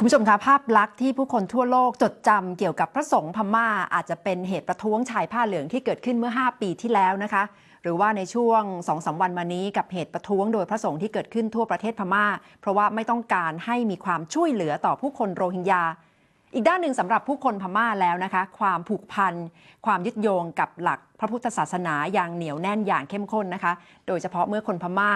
คุณผู้ชมคะภาพลักษณ์ที่ผู้คนทั่วโลกจดจำเกี่ยวกับพระสงฆ์พม่า อาจจะเป็นเหตุประท้วงชายผ้าเหลืองที่เกิดขึ้นเมื่อ 5 ปีที่แล้วนะคะ หรือว่าในช่วงสองสาวันมานี้กับเหตุประท้วงโดยพระสงฆ์ที่เกิดขึ้นทั่วประเทศพม่า เพราะว่าไม่ต้องการให้มีความช่วยเหลือต่อผู้คนโรฮิงญา อีกด้านหนึ่งสำหรับผู้คนพม่าแล้วนะคะ ความผูกพัน ความยึดโยงกับหลักพระพุทธศาสนาอย่างเหนียวแน่นอย่างเข้มข้นนะคะ โดยเฉพาะเมื่อคนพม่า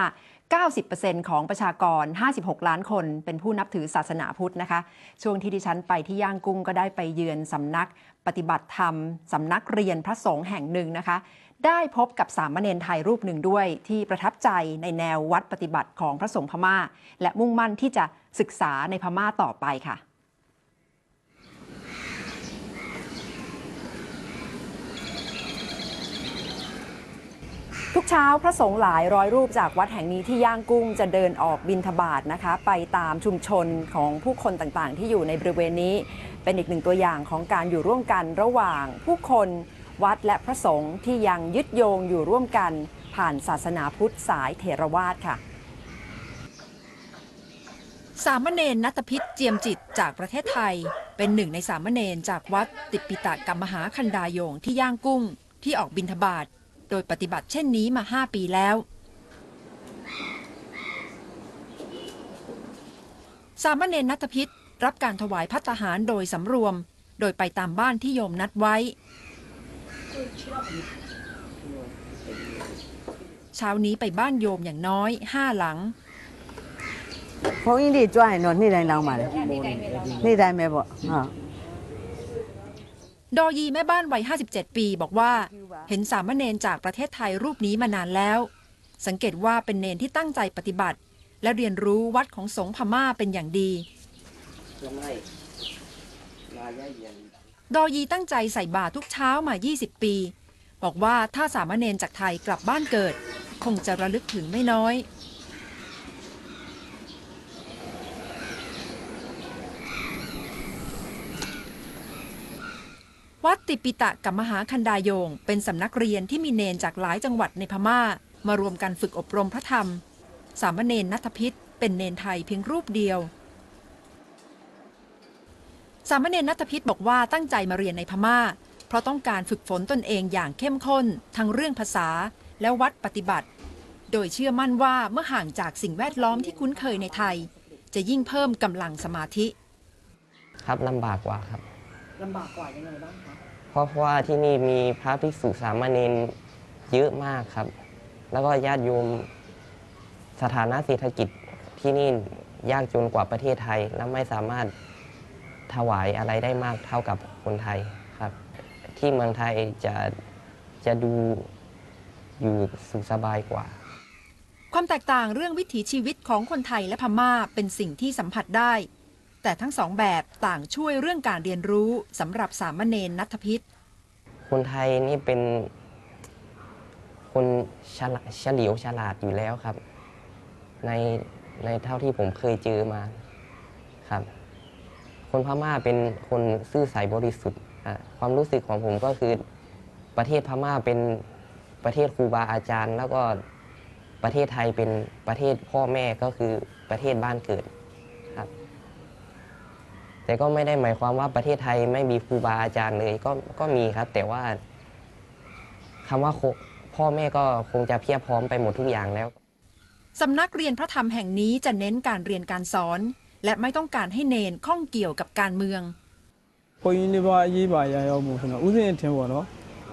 90%ของประชากร 56 ล้านคน เป็นผู้นับถือศาสนาพุทธนะคะ ช่วงที่ดิฉันไปที่ย่างกุ้งก็ได้ไปเยือนสำนักปฏิบัติธรรมสำนักเรียนพระสงฆ์แห่งหนึ่งนะคะ ได้พบกับสามเณรไทยรูปหนึ่งด้วย ที่ประทับใจในแนววัดปฏิบัติของพระสงฆ์พม่า และมุ่งมั่นที่จะศึกษาในพม่าต่อไปค่ะ ทุกเช้าพระสงฆ์หลายร้อยรูปจากวัดแห่งนี้ที่ย่างกุ้งจะเดินออกบินทบาทนะคะ ไปตามชุมชนของผู้คนต่างๆ ที่อยู่ในบริเวณนี้ เป็นอีกหนึ่งตัวอย่างของการอยู่ร่วมกันระหว่างผู้คนวัดและพระสงฆ์ที่ยังยึดโยงอยู่ร่วมกันผ่านศาสนาพุทธสายเถรวาทค่ะ สามเณรนัตพิษเจียมจิตจากประเทศไทย เป็นหนึ่งในสามเณรจากวัดติปิตะกัมมหาคันดายงที่ย่างกุ้งที่ออกบินทบาท โดยปฏิบัติเช่นนี้มาห้าปีแล้ว สามเณรนัทพิษรับการถวายพัตหารโดยสำรวม โดยไปตามบ้านที่โยมนัดไว้ เช้านี้ไปบ้านโยมอย่างน้อยห้าหลังพวกนี้ดีจ้วยนอนนี่ได้เรามาเลยนี่ได้ไหมบ่ ดอยีแม่บ้านวัย 57 ปีบอกว่า เห็นสามเณรจากประเทศไทยรูปนี้มานานแล้ว สังเกตว่าเป็นเนรที่ตั้งใจปฏิบัติ และเรียนรู้วัดของสงฆ์พม่าเป็นอย่างดี ดอยีตั้งใจใส่บาตรทุกเช้ามา 20 ปี บอกว่าถ้าสามเณรจากไทยกลับบ้านเกิด คงจะระลึกถึงไม่น้อย วัดติปิตะกับมหาคันดายง เป็นสำนักเรียนที่มีเนนจากหลายจังหวัดในพม่า มารวมกันฝึกอบรมพระธรรม สามเณรนัทพิษเป็นเนนไทยเพียงรูปเดียว สามเณรนัทพิษบอกว่าตั้งใจมาเรียนในพม่า เพราะต้องการฝึกฝนตนเองอย่างเข้มข้น ทั้งเรื่องภาษาและวัดปฏิบัติ โดยเชื่อมั่นว่าเมื่อห่างจากสิ่งแวดล้อมที่คุ้นเคยในไทย จะยิ่งเพิ่มกำลังสมาธิ ครับลำบากกว่าครับ ลำบากกว่ายังไงบ้างคะเพราะว่าที่นี่มีพระภิกษุสามเณรเยอะมากครับ แล้วก็ญาติโยมสถานะเศรษฐกิจที่นี่ยากจนกว่าประเทศไทย และไม่สามารถถวายอะไรได้มากเท่ากับคนไทยครับ ที่เมืองไทยจะจะดูอยู่สุขสบายกว่าความแตกต่างเรื่องวิถีชีวิตของคนไทยและพม่าเป็นสิ่งที่สัมผัสได้ แต่ทั้งสองแบบต่างช่วยเรื่องการเรียนรู้สำหรับสามเณรนัทพิษ คนไทยนี่เป็นคนฉลาดเฉลียวฉลาดอยู่แล้วครับ ในในเท่าที่ผมเคยเจอมาครับ คนพม่าเป็นคนซื่อสัยบริสุทธิ์ความรู้สึกของผมก็คือประเทศพม่าเป็นประเทศครูบาอาจารย์ แล้วก็ประเทศไทยเป็นประเทศพ่อแม่ก็คือประเทศบ้านเกิด แต่ก็ไม่ได้หมายความว่าประเทศไทยไม่มีครูบาอาจารย์เลยก็ก็มีครับ แต่ว่าคำว่าโคพ่อแม่ก็คงจะเพียบพร้อมไปหมดทุกอย่างแล้ว สำนักเรียนพระธรรมแห่งนี้จะเน้นการเรียนการสอน และไม่ต้องการให้เนนข้องเกี่ยวกับการเมือง ဘုန်းကြီးလေးပါအရေးပါရရောက်မှုဆိုတော့ဥစဉ်အထင်ပေါ့နော်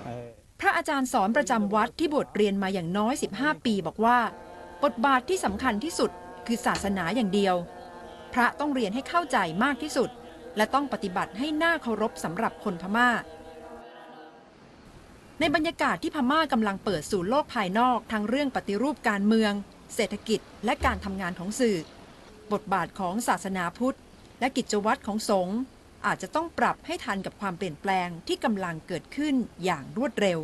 အဲ พระอาจารย์สอนประจำวัดที่บวชเรียนมาอย่างน้อย 15 ปีบอกว่า บทบาทที่สำคัญที่สุดคือศาสนาอย่างเดียว พระต้องเรียนให้เข้าใจมากที่สุด และต้องปฏิบัติให้น่าเคารพสำหรับคนพม่า ในบรรยากาศที่พม่ากำลังเปิดสู่โลกภายนอกทั้งเรื่องปฏิรูปการเมือง เศรษฐกิจ และการทำงานของสื่อ บทบาทของศาสนาพุทธ และกิจวัตรของสงฆ์อาจจะต้องปรับให้ทันกับความเปลี่ยนแปลงที่กำลังเกิดขึ้นอย่างรวดเร็ว